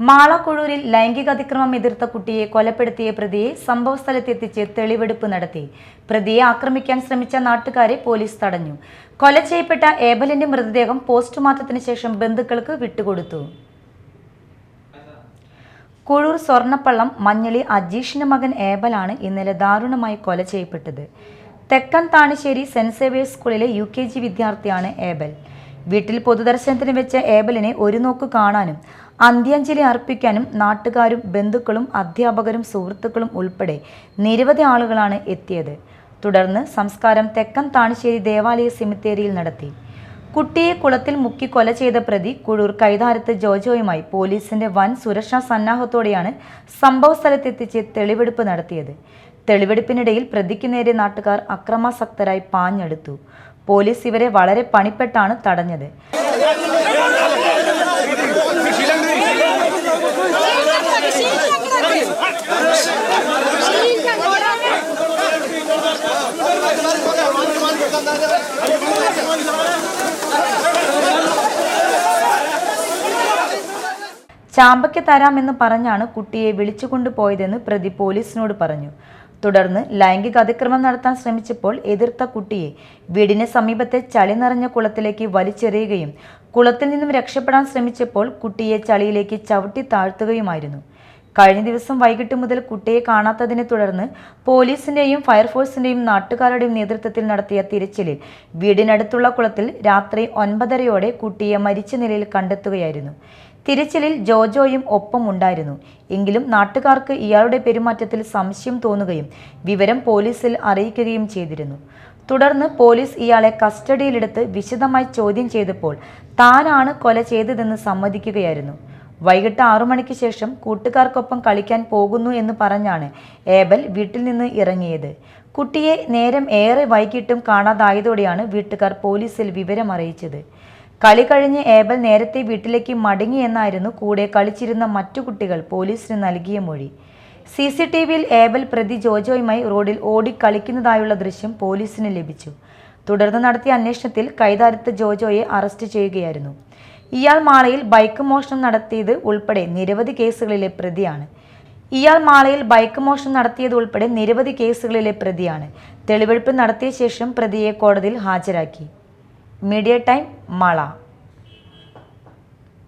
മാളക്കൊഴൂരിൽ ലൈംഗിക അതിക്രമം എതിർത്ത കുട്ടിയെ കൊലപ്പെടുത്തിയ പ്രതിയെ സംഭവസ്ഥലത്തെത്തിച്ച് തെളിവെടുപ്പ് നടത്തി. പ്രതിയെ ആക്രമിക്കാൻ ശ്രമിച്ച നാട്ടുകാരെ പോലീസ് തടഞ്ഞു. കൊല ചെയ്യപ്പെട്ട ഏബലിന്റെ മൃതദേഹം പോസ്റ്റ്മോർട്ടത്തിന് ശേഷം ബന്ധുക്കൾക്ക് വിട്ടുകൊടുത്തു. കുഴൂർ സ്വർണപ്പള്ളം മഞ്ഞളി അജീഷിന്റെ മകൻ ഏബലാണ് ഇന്നലെ ദാരുണമായി കൊല ചെയ്യപ്പെട്ടത്. തെക്കൻ താണിശ്ശേരി സെന്റ് സേവിയേഴ്സ് സ്കൂളിലെ യു കെ ജി വിദ്യാർത്ഥിയാണ് ഏബൽ. വീട്ടിൽ പൊതുദർശനത്തിന് വെച്ച ഏബലിനെ ഒരു നോക്ക് കാണാനും അന്ത്യാഞ്ജലി അർപ്പിക്കാനും നാട്ടുകാരും ബന്ധുക്കളും അധ്യാപകരും സുഹൃത്തുക്കളും ഉൾപ്പെടെ നിരവധി ആളുകളാണ് എത്തിയത്. തുടർന്ന് സംസ്കാരം തെക്കൻ താണിശ്ശേരി ദേവാലയ സെമിത്തേരിയിൽ നടത്തി. കുട്ടിയെ കുളത്തിൽ മുക്കി കൊല ചെയ്ത പ്രതി കുഴൂർ കൈതാരത്ത് ജോജോയുമായി പോലീസിന്റെ വൻ സുരക്ഷാ സന്നാഹത്തോടെയാണ് സംഭവ സ്ഥലത്തെത്തിച്ച് തെളിവെടുപ്പ് നടത്തിയത്. തെളിവെടുപ്പിനിടയിൽ പ്രതിക്ക് നേരെ നാട്ടുകാർ അക്രമാസക്തരായി പാഞ്ഞെടുത്തു. പോലീസ് ഇവരെ വളരെ പണിപ്പെട്ടാണ് തടഞ്ഞത്. ചാമ്പയ്ക്ക് തരാമെന്ന് പറഞ്ഞാണ് കുട്ടിയെ വിളിച്ചുകൊണ്ടുപോയതെന്ന് പ്രതി പോലീസിനോട് പറഞ്ഞു. തുടർന്ന് ലൈംഗിക അതിക്രമം നടത്താൻ ശ്രമിച്ചപ്പോൾ എതിർത്ത കുട്ടിയെ വീടിന് സമീപത്തെ ചളി നിറഞ്ഞ കുളത്തിലേക്ക് വലിച്ചെറിയുകയും കുളത്തിൽ നിന്നും രക്ഷപ്പെടാൻ ശ്രമിച്ചപ്പോൾ കുട്ടിയെ ചളിയിലേക്ക് ചവിട്ടി താഴ്ത്തുകയുമായിരുന്നു. കഴിഞ്ഞ ദിവസം വൈകിട്ട് മുതൽ കുട്ടിയെ കാണാത്തതിനെ തുടർന്ന് പോലീസിന്റെയും ഫയർഫോഴ്സിന്റെയും നാട്ടുകാരുടെയും നേതൃത്വത്തിൽ നടത്തിയ തിരച്ചിലിൽ വീടിനടുത്തുള്ള കുളത്തിൽ രാത്രി ഒൻപതരയോടെ കുട്ടിയെ മരിച്ച നിലയിൽ കണ്ടെത്തുകയായിരുന്നു. തിരച്ചിലിൽ ജോജോയും ഒപ്പം ഉണ്ടായിരുന്നു എങ്കിലും നാട്ടുകാർക്ക് ഇയാളുടെ പെരുമാറ്റത്തിൽ സംശയം തോന്നുകയും വിവരം പോലീസിൽ അറിയിക്കുകയും ചെയ്തിരുന്നു. തുടർന്ന് പോലീസ് ഇയാളെ കസ്റ്റഡിയിലെടുത്ത് വിശദമായി ചോദ്യം ചെയ്തപ്പോൾ താനാണ് കൊല ചെയ്തതെന്ന് സമ്മതിക്കുകയായിരുന്നു. വൈകിട്ട് ആറു മണിക്ക് ശേഷം കൂട്ടുകാർക്കൊപ്പം കളിക്കാൻ പോകുന്നു എന്ന് പറഞ്ഞാണ് ഏബൽ വീട്ടിൽ നിന്ന് ഇറങ്ങിയത്. കുട്ടിയെ നേരം ഏറെ വൈകിട്ടും കാണാതായതോടെയാണ് വീട്ടുകാർ പോലീസിൽ വിവരം അറിയിച്ചത് കളി കഴിഞ്ഞ് ഏബൽ നേരത്തെ വീട്ടിലേക്ക് മടങ്ങിയെന്നായിരുന്നു കൂടെ കളിച്ചിരുന്ന മറ്റു കുട്ടികൾ പോലീസിന് നൽകിയ മൊഴി. സി സി ടി വിയിൽ ഏബൽ പ്രതി ജോജോയുമായി റോഡിൽ ഓടിക്കളിക്കുന്നതായുള്ള ദൃശ്യം പോലീസിന് ലഭിച്ചു. തുടർന്ന് നടത്തിയ അന്വേഷണത്തിൽ കൈതാരത്ത് ജോജോയെ അറസ്റ്റ് ചെയ്യുകയായിരുന്നു. ഇയാൾ മാളയിൽ ബൈക്ക് മോഷണം നടത്തിയത് ഉൾപ്പെടെ നിരവധി കേസുകളിലെ പ്രതിയാണ്. ഇയാൾ മാളയിൽ ബൈക്ക് മോഷണം നടത്തിയത് ഉൾപ്പെടെ നിരവധി കേസുകളിലെ പ്രതിയാണ്. തെളിവെടുപ്പ് നടത്തിയ ശേഷം പ്രതിയെ കോടതിയിൽ ഹാജരാക്കി. Media time Mala.